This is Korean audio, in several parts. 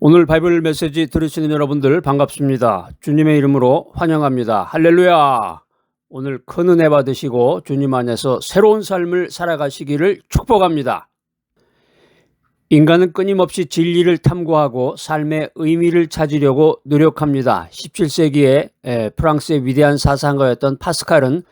오늘 바이블 메시지 들으시는 여러분들 반갑습니다. 주님의 이름으로 환영합니다. 할렐루야! 오늘 큰 은혜 받으시고 주님 안에서 새로운 삶을 살아가시기를 축복합니다. 인간은 끊임없이 진리를 탐구하고 삶의 의미를 찾으려고 노력합니다. 17세기에 프랑스의 위대한 사상가였던 파스칼은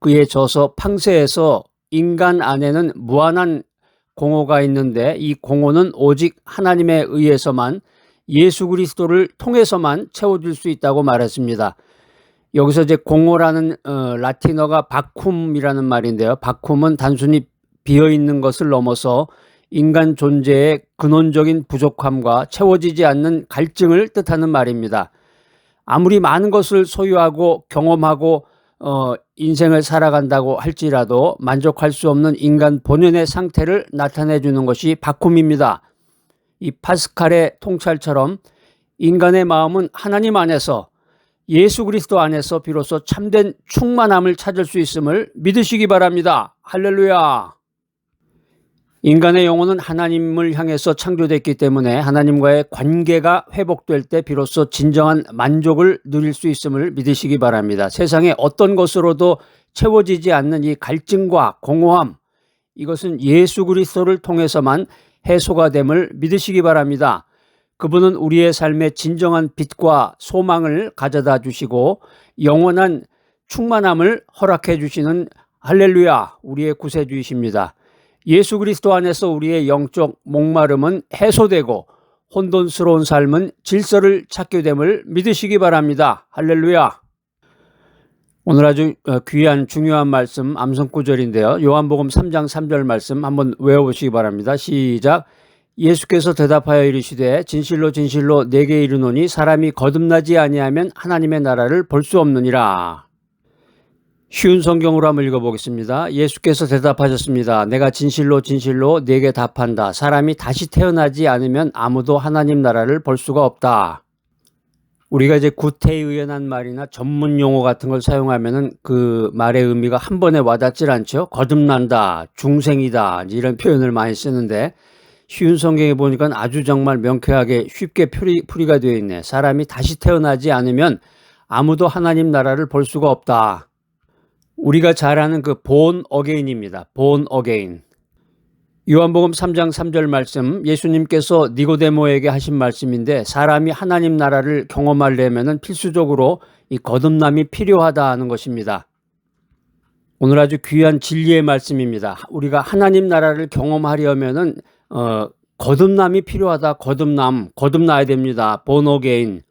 그의 저서 팡세에서 인간 안에는 무한한 공허가 있는데 이 공허는 오직 하나님에 의해서만 예수 그리스도를 통해서만 채워질 수 있다고 말했습니다. 여기서 이제 공허라는 어, 라틴어가 바쿰이라는 말인데요. 바쿰은 단순히 비어 있는 것을 넘어서 인간 존재의 근원적인 부족함과 채워지지 않는 갈증을 뜻하는 말입니다. 아무리 많은 것을 소유하고 경험하고 어, 인생을 살아간다고 할지라도 만족할 수 없는 인간 본연의 상태를 나타내 주는 것이 바쿰입니다. 이 파스칼의 통찰처럼 인간의 마음은 하나님 안에서 예수 그리스도 안에서 비로소 참된 충만함을 찾을 수 있음을 믿으시기 바랍니다. 할렐루야. 인간의 영혼은 하나님을 향해서 창조됐기 때문에 하나님과의 관계가 회복될 때 비로소 진정한 만족을 누릴 수 있음을 믿으시기 바랍니다. 세상에 어떤 것으로도 채워지지 않는 이 갈증과 공허함, 이것은 예수 그리스도를 통해서만 해소가 됨을 믿으시기 바랍니다. 그분은 우리의 삶에 진정한 빛과 소망을 가져다 주시고 영원한 충만함을 허락해 주시는 할렐루야, 우리의 구세주이십니다. 예수 그리스도 안에서 우리의 영적 목마름은 해소되고 혼돈스러운 삶은 질서를 찾게 됨을 믿으시기 바랍니다. 할렐루야. 오늘 아주 어, 귀한 중요한 말씀 암송구절인데요. 요한복음 3장 3절 말씀 한번 외워보시기 바랍니다. 시작. 예수께서 대답하여 이르시되 진실로 진실로 내게 이르노니 사람이 거듭나지 아니하면 하나님의 나라를 볼 수 없느니라. 쉬운 성경으로 한번 읽어보겠습니다. 예수께서 대답하셨습니다. 내가 진실로 진실로 내게 답한다. 사람이 다시 태어나지 않으면 아무도 하나님 나라를 볼 수가 없다. 우리가 이제 구태의연한 말이나 전문 용어 같은 걸 사용하면은 그 말의 의미가 한 번에 와닿질 않죠. 거듭난다, 중생이다 이런 표현을 많이 쓰는데 쉬운 성경에 보니까 아주 정말 명쾌하게 쉽게 풀이, 풀이가 되어 있네. 사람이 다시 태어나지 않으면 아무도 하나님 나라를 볼 수가 없다. 우리가 잘 아는 그 본 어게인입니다. 본 어게인. 요한복음 3장 3절 말씀 예수님께서 니고데모에게 하신 말씀인데 사람이 하나님 나라를 경험하려면 필수적으로 이 거듭남이 필요하다 하는 것입니다. 오늘 아주 귀한 진리의 말씀입니다. 우리가 하나님 나라를 경험하려면은 어, 거듭남이 필요하다. 거듭남, 거듭나야 됩니다. 본어게인,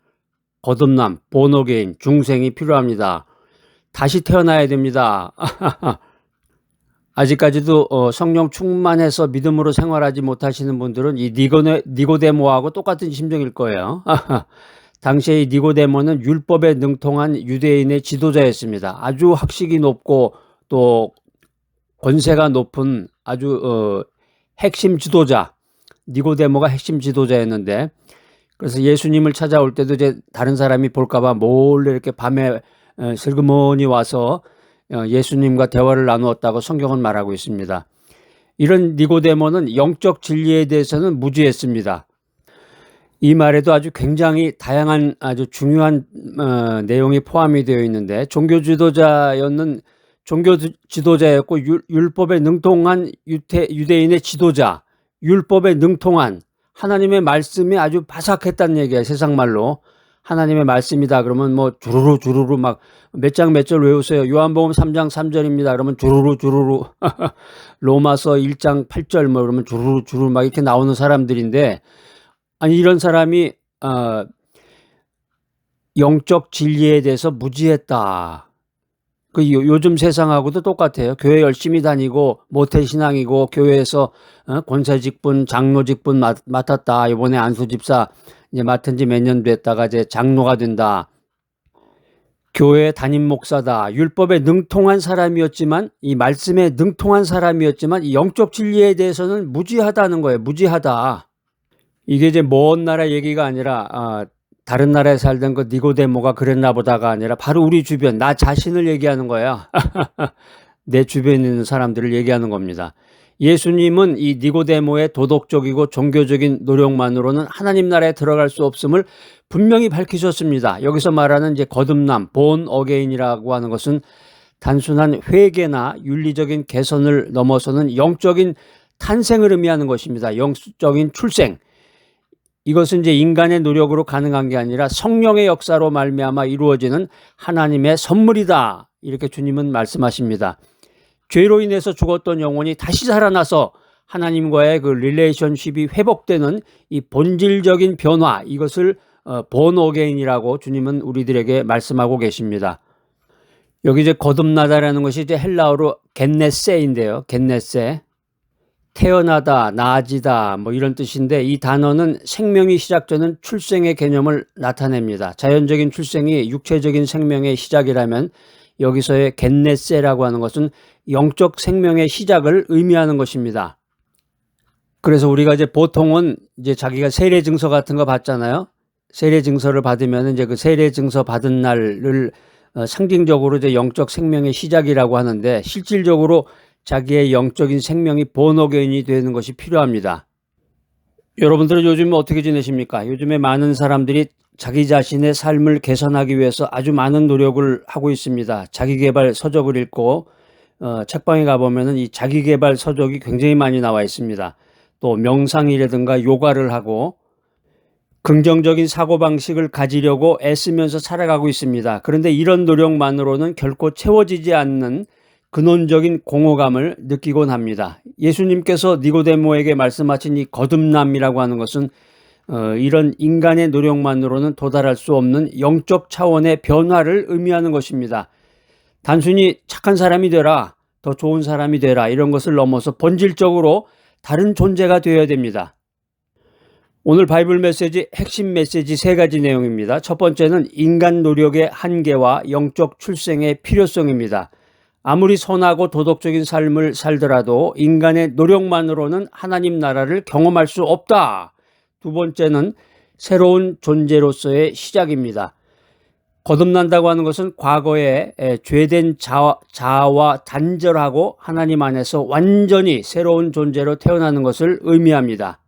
거듭남, 본어게인, 중생이 필요합니다. 다시 태어나야 됩니다. 아직까지도 어, 성령 충만해서 믿음으로 생활하지 못하시는 분들은 이 니고네, 니고데모하고 똑같은 심정일 거예요. 당시에 이 니고데모는 율법에 능통한 유대인의 지도자였습니다. 아주 학식이 높고 또 권세가 높은 아주 어, 핵심 지도자 니고데모가 핵심 지도자였는데 그래서 예수님을 찾아올 때도 이제 다른 사람이 볼까봐 몰래 이렇게 밤에 어, 슬그머니 와서 어, 예수님과 대화를 나누었다고 성경은 말하고 있습니다. 이런 니고데모는 영적 진리에 대해서는 무지했습니다. 이 말에도 아주 굉장히 다양한 아주 중요한 어, 내용이 포함이 되어 있는데 종교 지도자였는 종교 지도자였고 율 법에 능통한 유태, 유대인의 지도자, 율법에 능통한 하나님의 말씀이 아주 바삭했다는 얘기예요. 세상 말로. 하나님의 말씀이다 그러면 뭐 주르르 주르르 막 몇 장 몇 절 외우세요. 요한복음 3장 3절입니다. 그러면 주르르 주르르 로마서 1장 8절 뭐 그러면 주르르 주르르 막 이렇게 나오는 사람들인데 아니 이런 사람이 어 영적 진리에 대해서 무지했다. 그 요즘 세상하고도 똑같아요. 교회 열심히 다니고 모태 신앙이고 교회에서 어? 권사직분, 장로직분 맡았다. 이번에 안수 집사 이제 맡은 지 몇 년 됐다가 이제 장로가 된다. 교회 담임 목사다. 율법에 능통한 사람이었지만 이 말씀에 능통한 사람이었지만 이 영적 진리에 대해서는 무지하다는 거예요. 무지하다. 이게 이제 먼 나라 얘기가 아니라 아, 다른 나라에 살던 그 니고데모가 그랬나 보다가 아니라 바로 우리 주변 나 자신을 얘기하는 거야. 내 주변에 있는 사람들을 얘기하는 겁니다. 예수님은 이 니고데모의 도덕적이고 종교적인 노력만으로는 하나님 나라에 들어갈 수 없음을 분명히 밝히셨습니다. 여기서 말하는 이제 거듭남, 본 어게인이라고 하는 것은 단순한 회개나 윤리적인 개선을 넘어서는 영적인 탄생을 의미하는 것입니다. 영적인 출생. 이것은 이제 인간의 노력으로 가능한 게 아니라 성령의 역사로 말미암아 이루어지는 하나님의 선물이다. 이렇게 주님은 말씀하십니다. 죄로 인해서 죽었던 영혼이 다시 살아나서 하나님과의 그 릴레이션십이 회복되는 이 본질적인 변화 이것을 어, 본어게인이라고 주님은 우리들에게 말씀하고 계십니다. 여기 이제 거듭나다라는 것이 이제 헬라어로 겟네세인데요. 겟네세. 태어나다, 나아지다, 뭐 이런 뜻인데 이 단어는 생명이 시작되는 출생의 개념을 나타냅니다. 자연적인 출생이 육체적인 생명의 시작이라면 여기서의 겟네세라고 하는 것은 영적 생명의 시작을 의미하는 것입니다. 그래서 우리가 이제 보통은 이제 자기가 세례 증서 같은 거 받잖아요. 세례 증서를 받으면 이제 그 세례 증서 받은 날을 어, 상징적으로 이제 영적 생명의 시작이라고 하는데 실질적으로 자기의 영적인 생명이 본어견이 되는 것이 필요합니다. 여러분들은 요즘 어떻게 지내십니까? 요즘에 많은 사람들이 자기 자신의 삶을 개선하기 위해서 아주 많은 노력을 하고 있습니다. 자기개발 서적을 읽고 어, 책방에 가보면은 이 자기개발 서적이 굉장히 많이 나와 있습니다. 또 명상이라든가 요가를 하고 긍정적인 사고방식을 가지려고 애쓰면서 살아가고 있습니다. 그런데 이런 노력만으로는 결코 채워지지 않는 근원적인 공허감을 느끼곤 합니다. 예수님께서 니고데모에게 말씀하신 이 거듭남이라고 하는 것은 어, 이런 인간의 노력만으로는 도달할 수 없는 영적 차원의 변화를 의미하는 것입니다. 단순히 착한 사람이 되라, 더 좋은 사람이 되라 이런 것을 넘어서 본질적으로 다른 존재가 되어야 됩니다. 오늘 바이블 메시지 핵심 메시지 세 가지 내용입니다. 첫 번째는 인간 노력의 한계와 영적 출생의 필요성입니다. 아무리 선하고 도덕적인 삶을 살더라도 인간의 노력만으로는 하나님 나라를 경험할 수 없다. 두 번째는 새로운 존재로서의 시작입니다. 거듭난다고 하는 것은 과거에 죄된 자아와 단절하고 하나님 안에서 완전히 새로운 존재로 태어나는 것을 의미합니다.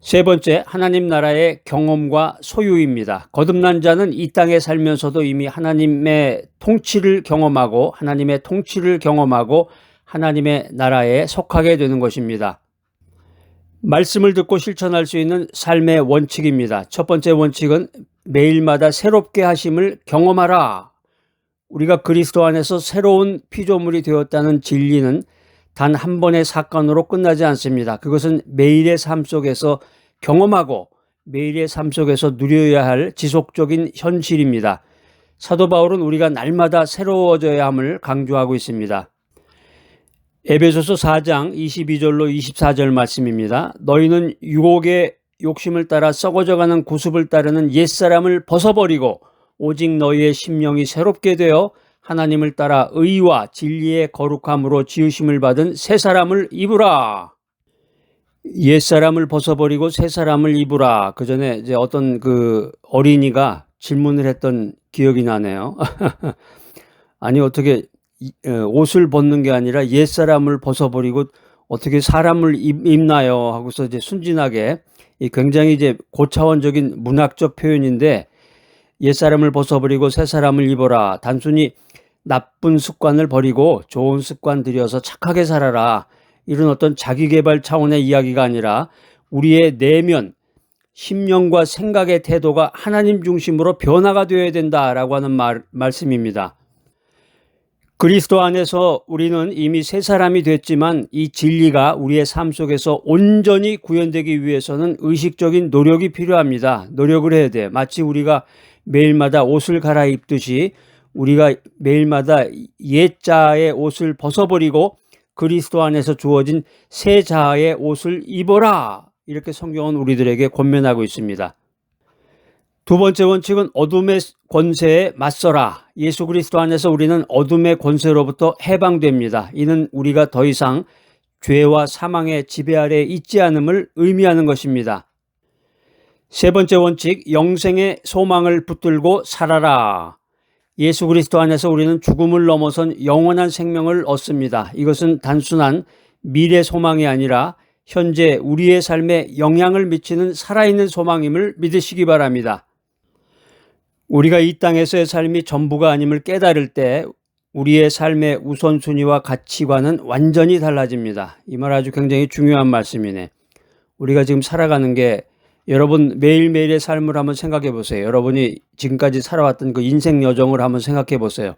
세 번째, 하나님 나라의 경험과 소유입니다. 거듭난 자는 이 땅에 살면서도 이미 하나님의 통치를 경험하고 하나님의 통치를 경험하고 하나님의 나라에 속하게 되는 것입니다. 말씀을 듣고 실천할 수 있는 삶의 원칙입니다. 첫 번째 원칙은 매일마다 새롭게 하심을 경험하라. 우리가 그리스도 안에서 새로운 피조물이 되었다는 진리는 단 한 번의 사건으로 끝나지 않습니다. 그것은 매일의 삶 속에서 경험하고 매일의 삶 속에서 누려야 할 지속적인 현실입니다. 사도 바울은 우리가 날마다 새로워져야 함을 강조하고 있습니다. 에베소서 4장 22절로 24절 말씀입니다. 너희는 유혹의 욕심을 따라 썩어져가는 구습을 따르는 옛사람을 벗어버리고 오직 너희의 심령이 새롭게 되어 하나님을 따라 의와 진리의 거룩함으로 지으심을 받은 새 사람을 입으라. 옛 사람을 벗어버리고 새 사람을 입으라. 그 전에 이제 어떤 그 어린이가 질문을 했던 기억이 나네요. 아니 어떻게 어, 옷을 벗는 게 아니라 옛 사람을 벗어버리고 어떻게 사람을 입나요? 하고서 이제 순진하게 굉장히 이제 고차원적인 문학적 표현인데 옛 사람을 벗어버리고 새 사람을 입어라. 단순히 나쁜 습관을 버리고 좋은 습관 들여서 착하게 살아라. 이런 어떤 자기개발 차원의 이야기가 아니라 우리의 내면, 심령과 생각의 태도가 하나님 중심으로 변화가 되어야 된다라고 하는 말, 말씀입니다. 그리스도 안에서 우리는 이미 새 사람이 됐지만 이 진리가 우리의 삶 속에서 온전히 구현되기 위해서는 의식적인 노력이 필요합니다. 노력을 해야 돼. 마치 우리가 매일마다 옷을 갈아입듯이 우리가 매일마다 옛자의 옷을 벗어버리고 그리스도 안에서 주어진 새 자아의 옷을 입어라. 이렇게 성경은 우리들에게 권면하고 있습니다. 두 번째 원칙은 어둠의 권세에 맞서라. 예수 그리스도 안에서 우리는 어둠의 권세로부터 해방됩니다. 이는 우리가 더 이상 죄와 사망의 지배 아래 있지 않음을 의미하는 것입니다. 세 번째 원칙, 영생의 소망을 붙들고 살아라. 예수 그리스도 안에서 우리는 죽음을 넘어선 영원한 생명을 얻습니다. 이것은 단순한 미래 소망이 아니라 현재 우리의 삶에 영향을 미치는 살아있는 소망임을 믿으시기 바랍니다. 우리가 이 땅에서의 삶이 전부가 아님을 깨달을 때 우리의 삶의 우선순위와 가치관은 완전히 달라집니다. 이 말 아주 굉장히 중요한 말씀이네. 우리가 지금 살아가는 게 여러분 매일매일의 삶을 한번 생각해 보세요. 여러분이 지금까지 살아왔던 그 인생 여정을 한번 생각해 보세요.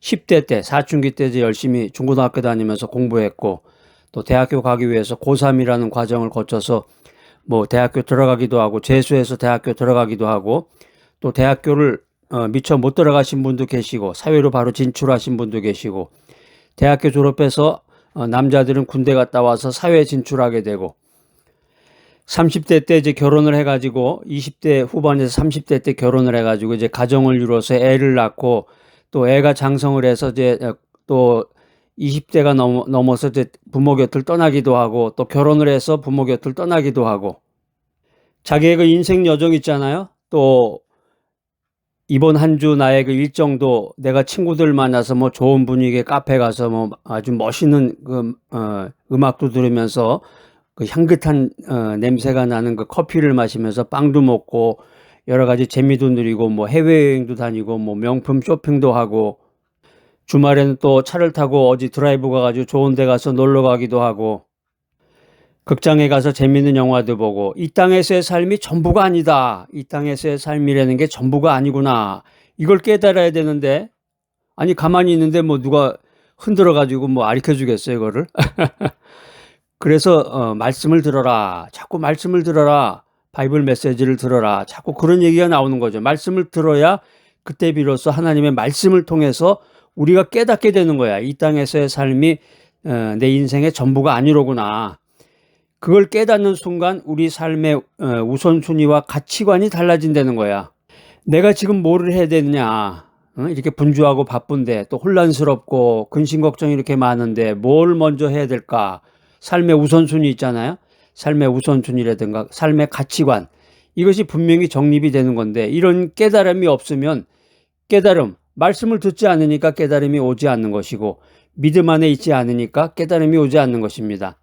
10대 때, 사춘기 때 이제 열심히 중고등학교 다니면서 공부했고 또 대학교 가기 위해서 고3이라는 과정을 거쳐서 뭐 대학교 들어가기도 하고 재수해서 대학교 들어가기도 하고 또 대학교를 어, 미처 못 들어가신 분도 계시고 사회로 바로 진출하신 분도 계시고 대학교 졸업해서 어, 남자들은 군대 갔다 와서 사회에 진출하게 되고 30대 때 이제 결혼을 해가지고 20대 후반에서 30대 때 결혼을 해가지고 이제 가정을 이루어서 애를 낳고 또 애가 장성을 해서 이제 어, 또 20대가 넘어, 넘어서 이제 부모 곁을 떠나기도 하고 또 결혼을 해서 부모 곁을 떠나기도 하고 자기의 그 인생 여정 있잖아요. 또 이번 한 주 나의 그 일정도 내가 친구들 만나서 뭐 좋은 분위기의 카페 가서 뭐 아주 멋있는 그 어, 음악도 들으면서 그 향긋한 어, 냄새가 나는 그 커피를 마시면서 빵도 먹고 여러 가지 재미도 누리고 뭐 해외여행도 다니고 뭐 명품 쇼핑도 하고 주말에는 또 차를 타고 어디 드라이브 가가지고 좋은 데 가서 놀러 가기도 하고 극장에 가서 재밌는 영화도 보고 이 땅에서의 삶이 전부가 아니다. 이 땅에서의 삶이라는 게 전부가 아니구나. 이걸 깨달아야 되는데 아니 가만히 있는데 뭐 누가 흔들어 가지고 뭐 가르쳐 주겠어요, 이거를. 그래서 어, 말씀을 들어라. 자꾸 말씀을 들어라. 바이블 메시지를 들어라. 자꾸 그런 얘기가 나오는 거죠. 말씀을 들어야 그때 비로소 하나님의 말씀을 통해서 우리가 깨닫게 되는 거야. 이 땅에서의 삶이 어, 내 인생의 전부가 아니로구나. 그걸 깨닫는 순간 우리 삶의 어, 우선순위와 가치관이 달라진다는 거야. 내가 지금 뭐를 해야 되느냐. 어? 이렇게 분주하고 바쁜데 또 혼란스럽고 근심 걱정이 이렇게 많은데 뭘 먼저 해야 될까? 삶의 우선순위 있잖아요. 삶의 우선순위라든가 삶의 가치관. 이것이 분명히 정립이 되는 건데 이런 깨달음이 없으면 깨달음, 말씀을 듣지 않으니까 깨달음이 오지 않는 것이고 믿음 안에 있지 않으니까 깨달음이 오지 않는 것입니다.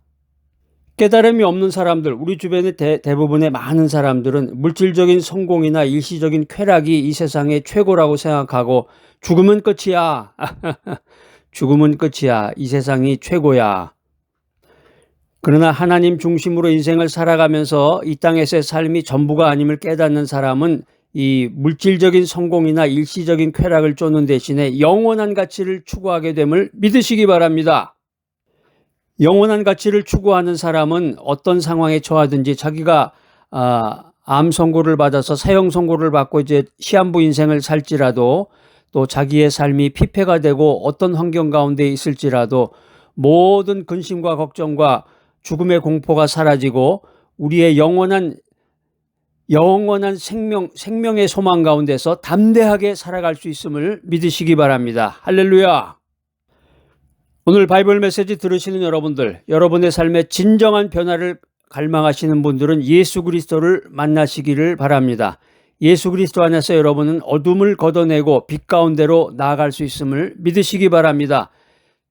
깨달음이 없는 사람들, 우리 주변의 대, 대부분의 많은 사람들은 물질적인 성공이나 일시적인 쾌락이 이 세상의 최고라고 생각하고 죽으면 끝이야. 죽으면 끝이야. 이 세상이 최고야. 그러나 하나님 중심으로 인생을 살아가면서 이 땅에서의 삶이 전부가 아님을 깨닫는 사람은 이 물질적인 성공이나 일시적인 쾌락을 쫓는 대신에 영원한 가치를 추구하게 됨을 믿으시기 바랍니다. 영원한 가치를 추구하는 사람은 어떤 상황에 처하든지 자기가 아, 암 선고를 받아서 사형 선고를 받고 이제 시한부 인생을 살지라도 또 자기의 삶이 피폐가 되고 어떤 환경 가운데 있을지라도 모든 근심과 걱정과 죽음의 공포가 사라지고 우리의 영원한 영원한 생명 생명의 소망 가운데서 담대하게 살아갈 수 있음을 믿으시기 바랍니다. 할렐루야. 오늘 바이블 메시지 들으시는 여러분들, 여러분의 삶의 진정한 변화를 갈망하시는 분들은 예수 그리스도를 만나시기를 바랍니다. 예수 그리스도 안에서 여러분은 어둠을 걷어내고 빛 가운데로 나아갈 수 있음을 믿으시기 바랍니다.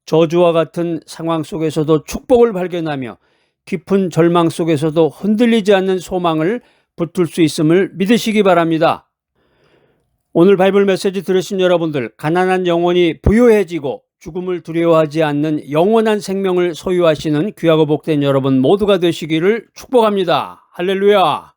저주와 같은 상황 속에서도 축복을 발견하며 깊은 절망 속에서도 흔들리지 않는 소망을 붙들 수 있음을 믿으시기 바랍니다. 오늘 바이블 메시지 들으신 여러분들, 가난한 영혼이 부유해지고 죽음을 두려워하지 않는 영원한 생명을 소유하시는 귀하고 복된 여러분 모두가 되시기를 축복합니다. 할렐루야.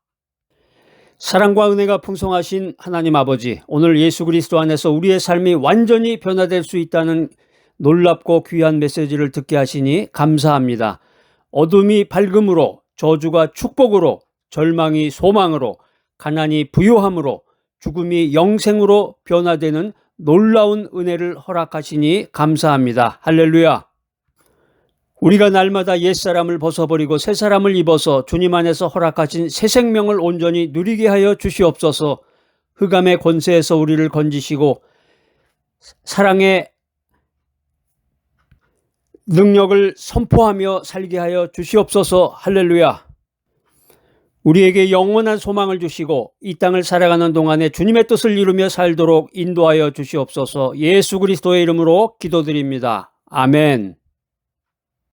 사랑과 은혜가 풍성하신 하나님 아버지, 오늘 예수 그리스도 안에서 우리의 삶이 완전히 변화될 수 있다는 놀랍고 귀한 메시지를 듣게 하시니 감사합니다. 어둠이 밝음으로, 저주가 축복으로, 절망이 소망으로, 가난이 부요함으로, 죽음이 영생으로 변화되는 놀라운 은혜를 허락하시니 감사합니다. 할렐루야. 우리가 날마다 옛사람을 벗어버리고 새 사람을 입어서 주님 안에서 허락하신 새 생명을 온전히 누리게 하여 주시옵소서 흑암의 권세에서 우리를 건지시고 사랑의 능력을 선포하며 살게 하여 주시옵소서 할렐루야. 우리에게 영원한 소망을 주시고 이 땅을 살아가는 동안에 주님의 뜻을 이루며 살도록 인도하여 주시옵소서 예수 그리스도의 이름으로 기도드립니다. 아멘.